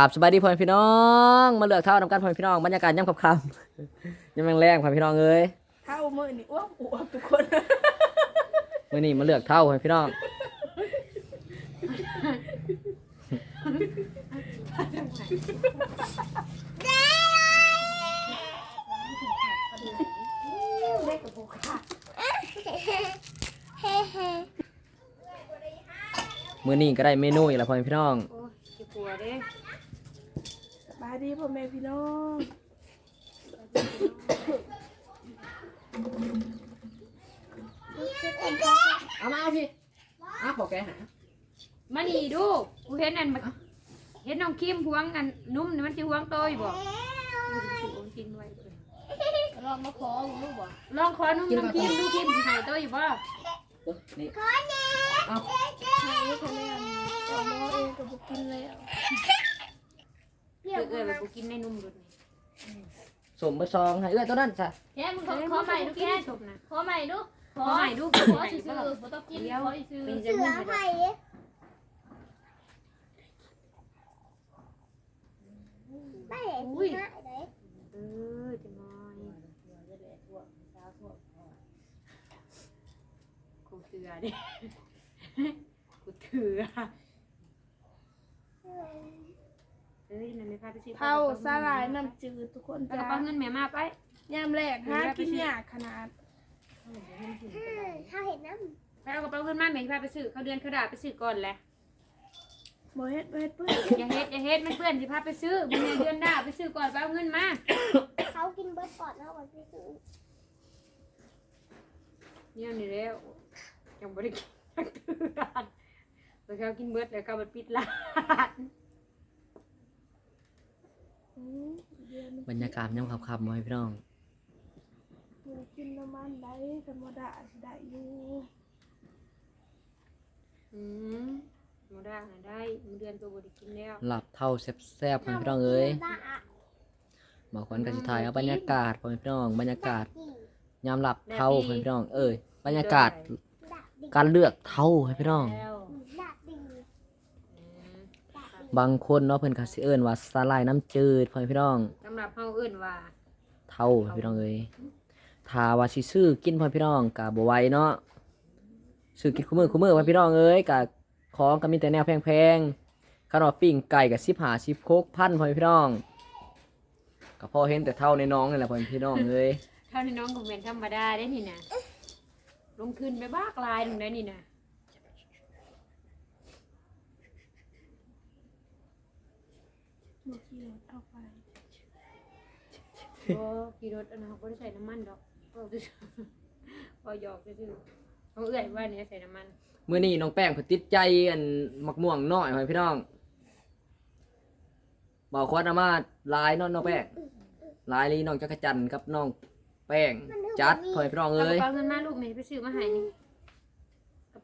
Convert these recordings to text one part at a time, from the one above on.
ครับสบายดีพ่อแม่พี่น้อง มาเลือกเท่านำกันพ่อแม่พี่น้องบรรยากาศย่ำค่ำๆย่ำแรงๆพ่อแม่พี่น้องเอ้ยข้าวมือนี่อ้วกอ้วกทุกคนมื่อนี้มาเลือกเท่าพ่อแม่พี่น้องมื่อนี้ก็ได้เมนูอีกแล้วพ่อแม่พี่น้อง โอ้ยจะกลัวเด้ สบายดีพ่อแม่พี่น้องเอามาเอาพี่อ้าวบอกแกหามานี่ดูกูเห็นอันมาเห็นน้องคิมหวงอันนุ่มนี่มันสิหวงโตอยู่บ่กูสิสิโอนกินไว้เลยลองมาขอลูกบ่ลองขอนุ่มน้องคิมดูคิมสิหายโตอยู่บ่เอ้ยนี่ให้คะแนนเอาหมอเองกับบุกินแล้ว เอ้ยเอ้ยแบบกูกินในนุ่มดูนี่สมเบอร์ซองให้เอ้ยตัวนั้นจ้ะแค่มึงขขออขอใหม่ดูกินแค่ชบนะขอใหม่ดูขขออใหม่ดูขขออซื่ซื่ออๆบ่ต้องกินเดี๋ยวขอซื่อเป็นจะมึงไปเด้ออุ้ยเออจะน้อยกูเถื่อดิกูเถื่อ เอ้ยนั่นไม่พาไปสิเผาสาหร่ายน้ำจืดทุกคนแล้วจ้ากระเป๋าเงินแม่มาไปยามแรกหากินยากขนาดถ้าเห็นน้ไปเอากระเป๋าเงินมาแม่พาไปซื้อเขาเดือนเขาด่าไปซื้อก่อนแหละบ่เฮ็ดบ่เฮ็ดเพื่อนอย่าเฮ็ดอย่าเฮ็ดมันเพื่อนสิพาไปซื้อมึงเนี่ยเดือนด่าไปซื้อก่อนไปเอาเงินมาำเขากินเบิร์ดก่อนแล้ววันที่ซื้อเนี่ยนี่แล้วยังบ่ได้กินจักเทื่อแล้วเขากินเบิดแล้วเขาไปปิดร้านอืมเดือน บรรยากาศย่ำค่ำๆพ่อแม่พี่น้องหนูกินน้ำมันได้ธรรมดาสิได้อยู่อืมบ่ได้น่ะได้มึงเดือนตัวบ่ได้กินแล้วหลับเท่าแซ่บๆพ่อแม่พี่น้องเอ้ยตาอะบอกคนกันสุดท้ายเอาบรรยากาศพ่อแม่พี่น้องบรรยากาศดียามหลับเท่าพ่อแม่พี่น้องเอ้ยบรรยากาศดักดีการเลือกเท่าให้พี่น้อง แล้ว ดักดี อืม ดักดี บางคนเนาะเพิ่นก็สิเอิ้นว่าสาหร่ายน้ำจืดพ่อแม่พี่น้องสำหรับเฮาเอิ้นว่าเท่าให้พี่น้องเอ้ยถ้าว่าสิซื้อกินพ่อแม่พี่น้องก็บ่ไหวเนาะซื้อกินคู่มือคู่มือพ่อแม่พี่น้องเอ้ยก็ของก็มีแต่แนวแพงๆขนมปิ้งไก่ก็15 16พันพ่อแม่พี่น้องก็พอเห็นแต่เท่าในน้องนี่แหละพ่อแม่พี่น้องเอ้ยเท่านี้น้องก็เป็นธรรมดาได้นี่นะลงทุนไปบ้ากลายหนึงได้นี่นะ บ่ขี่รถเอาไปโอ้ขี่รถอันนั้นเขาบ่ได้ใส่น้ำมันดอกเอาซื่อๆพอหยอกซื่อๆเขาเอื้อยว่าเนี่ยใส่น้ำมันมื้อนี้น้องแป้งเพิ่นติดใจอันมักม่วงน้อยพ่อแม่พี่น้องบอกควรเอามาหลายเนาะน้องแป้งหลายลีน้องจักรจันทร์กับน้องแป้งจัดพ่อแม่พี่น้องเอากเอ้ยระเป๋าเงินมาลูกแม่ไปซื้อมาให้นี่กระ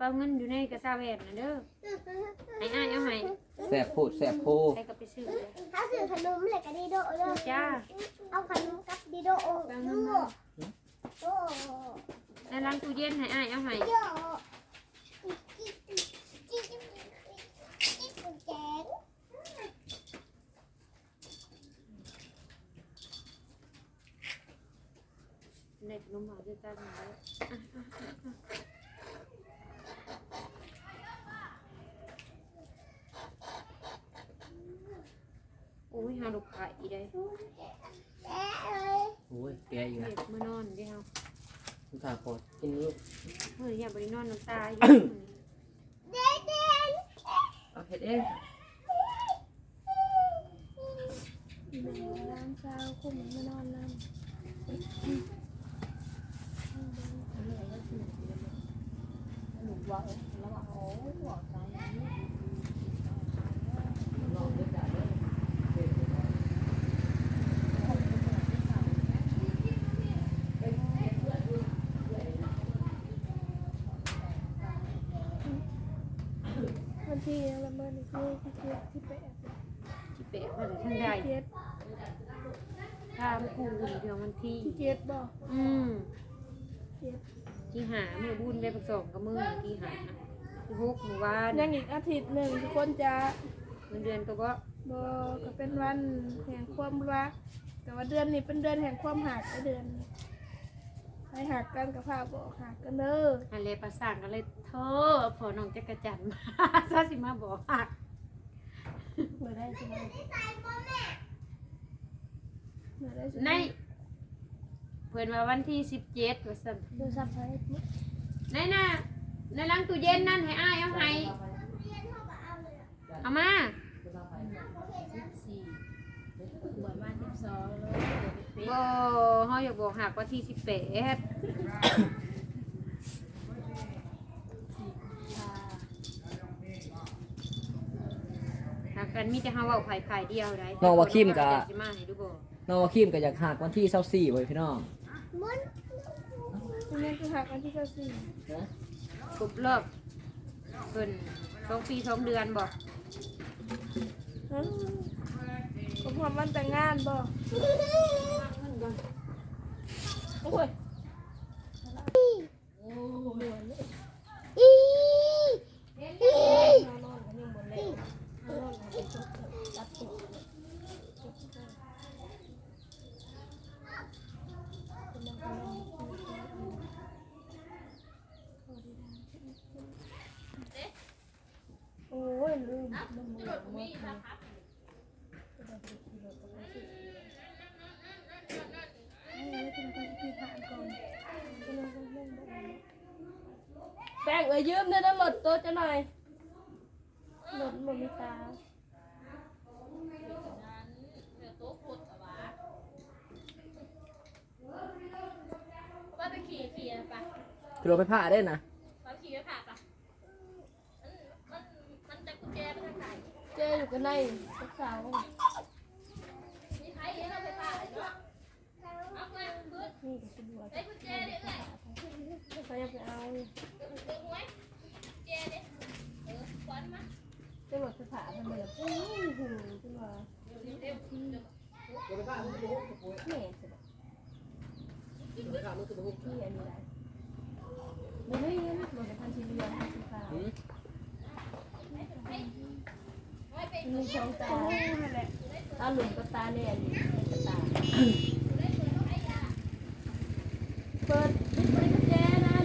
เป๋าเงินอยู่ในกระซาแหวนนะเด้อให้อ้ายเอาให้แสบโพดแสบโพใส่ก็ไปซื้อเลยถ้าซื้อขนมเหล็กกับดีโดเลยจ้าเอาขนมกับดีโดโอ้ดูโอ้ในล้างตู้เย็นให้อ้ายเอาให้โยแกงในขนมหวานจะตั้งไว้โอ้ ยหาลูกไข่ได้แกเลยโอ้ยแกอีกเด็แล้วกมานอนเดียวคุณตาขอกินลูกเฮ้ยอย่าไปนอนน้ำตาอยู่เด็กเด็กเอาเฮ็ดเองร้านเช้าคุมมานอนนั่งวัน ที่ละเมิดนี่ที่เจ็ดที่แปดจิเปะมาถึงทางใดที่เจ็ดตามกูเดียวมันที่ ที่เจ็ดบ่อืมเจ็ดที่หาเมื่อบุญได้ผสมกับมือที่หาที่ฮุกหมู่บ้านยังอีกอาทิตย์หนึ่งทุกคนจะเงินเดือนก็บ่บบก็เป็นวันแห่งความรัก แต่ว่าเดือนนี้เป็นเดือนแห่งความหักไอเดือนนี้ ให้หักกันกับพาบอกหักกันเด้ออันเลยประสานกันเลยโทษพอน้องจักรจันทร์มาซาสิมาบอกหักเมื่อได้ใช่ไหมเมื่อได้ใช่ไหมในเพิ่นว่าวันที่สิบเจ็ดว่าซั่นดูซับไพรส์ในน่ะในหลังตู้เย็นนั่นให้อ้ายเอาให้เอามาบ่ เฮาอยากบอกหักวันที่สิบแปดหักกันมีแต่เฮาเว้าไผไผเดียวได้น้องว่าคิมกะ สิมาให้ดูบ่น้องว่าคิมก็อยากหักวันที่24ไว้พี่น้องนี่คือหักวันที่เก้าสี่ครบรอบเพิ่นสองปีสองเดือนบ่นั้น ผมความวันแต่งงานบ่โอ้ย อี นอนนอนกันยังบนเลยนอนกันเป็นชุดตัดตัวโอ้ยลืมลืมหมดหมด แป้งเอ้ยยืมได้นะหลดตัวจะหน่อยหลดหมดมีตาว่าไปขี่ขี่อะปะคือเราไปผ่าได้นะเราขี่ไปผ่าปะมันมันมันจะกุญแจไปทางไหนเจอยู่กันในลูกสาวมีใครเห็นเราไปผ่าเลยเนาะเอามาพื้นนี่ก็สะดวกได้กุญแจดิเอ้ย เขาอยากไปเอาดึงไว้กุญแจดิเออควันมาจะหลดสถาบันเลยโอ้ยหูจังหวะเร็วเร็วแม่สิบที่อันนี้ได้ไม่ได้ยินหลดพันชีเรียนพันชีฟ้ามีสองตาตาหลุมกับตาแดงตาเปิดปิดบริกุญแจนั่น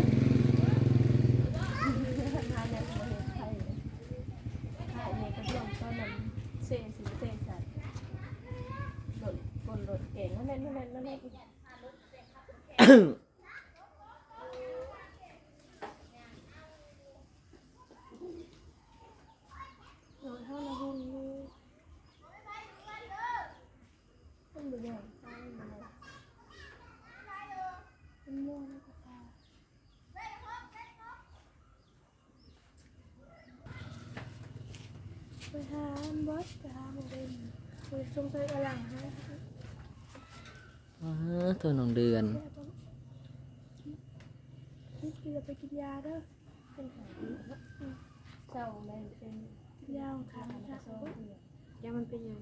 มาเนี่ยมาเห็นใครเลยถ่ายเนี่ยกระเบื้องตอนนั้นเซ่สีเซ่ใส่หล่นบนรถเก่งนั่นนั่นนั่นนั่นนั่นโดนเท่าละหุ่นเลยมันเป็นอย่างไรมันมันม่วงแล้วก็ตา ไปหาบอสไปหาโมเดลไปสงสัยกำลังฮะอ๋อตัวน้องเดือนนี่คือจะไปกินยาเด้อเป็นหาเจ้าแม่เป็นยาทางทางโซ่ยังมันเป็นยัง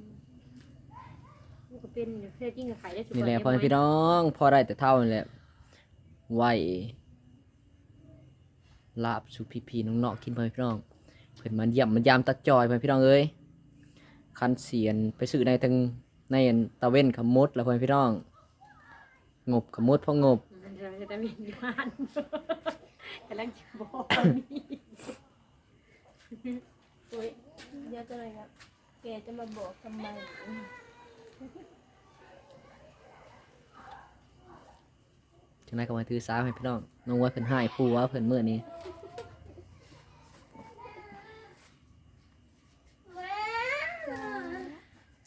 นก็เป็นเสื้อจริงกับไข่ได้สุดนี่แหละพ่อพี่น้องพอได้แต่เท่านี่แหละไหวลาบสุพีพีน้องเนาะกินพ่อพี่น้อง เพิ่นมันเยี่ยมมันยามตาจอยพ่อแม่พี่น้องเอ้ยคันเสียนไปซื้อในทางในอันตะเว้นขมดแล้วพ่อแม่พี่น้อง งบขมดพองบมันจะจะมีบ้านกำลังจะบอกนี่โอ้ยเดี๋ยวจะอะไรครับแกจะมาบอกทำไมจังไดก็มาถือสาให้พี่น้องน้องว่าเพิ่นให้ผู้ว่าเพิ่นมื้อนี้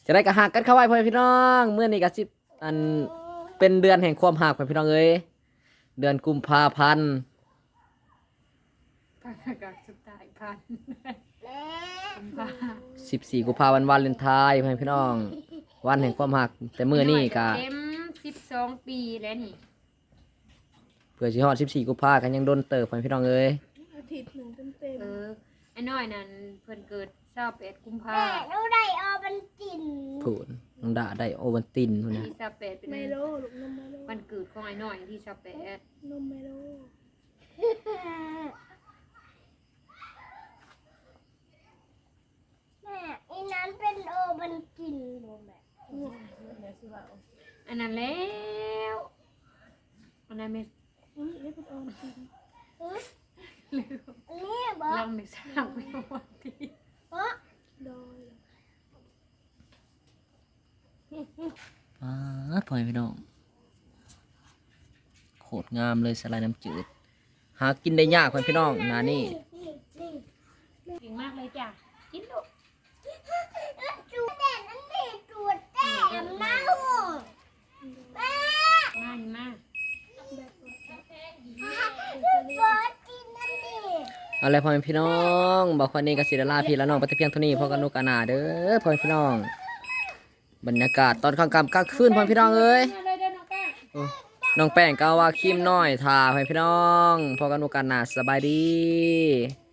จะได้กระหักกันเข้าไว้พ่อแม่พี่น้องเมื่อนี้ก็สิอันเป็นเดือนแห่งความหักพ่อแม่พี่น้องเอ้ยเดือนกุมภาพันธ์ปากกาสุดท้ายพันบ้าสิบสี่กุมภาพันธ์วันเลนไทน์พ่อแม่พี่น้อง วันแห่งความหัก แต่เมื่อนี้ก็เต็มสิบสองปีแล้วนี่เผื่อสิฮอดสิบสี่กุมภากันยังโดนเติบพ่อแม่พี่น้องเอ้ยอาทิตย์หนึ่งเต็มเต็มเออไอ้น้อยนั่นเพิ่นเกิด เศร้าแปดกุมภาแม่หนูได้เอาบันจินผูนน้องด่าได้โอวันตินพุ่นนะที่เศร้าแปดเป็นไมโลลูกนมไมโลวันเกิดของไอ้น้อยที่เศร้าแปดนมไมโลแม่อีนั้นเป็นโอบันมันกินรวมแบบเดี๋ยวสิว่าเอาอันนั้นแล้วอันนั้นไม่อุ้ยเอ้ยเป็นออมสินนี่บอกเราไม่สร้างไม่วันที่ เพราะ โดย อ่าพ่อแม่พี่น้องโคตรงามเลยสไลด์น้ำจืด หากินได้ยากพ่อแม่พี่น้องนานี่นี่นี่เก่งมากเลยจ้ะ กินลูกจูดแต่นั่นนี่จูดแต่เน่าแม่ง่ายมากบอสกินนั่นนี่เอาละพ่อแม่พี่น้อง บอกคนนี้กับศิลาลาพี่และน้องไปแต่เพียงเท่านี้พอกันนุกานาเด้อพ่อแม่พี่น้อง บรรยากาศตอนกลางค่ำกลางคืนพ่อพี่น้องเอ้ยมาเลยน้องแป้งโอ้น้องแป้งก็ว่าคิมน้อยทาพ่อพี่น้องพอกันนุกานาสบายดี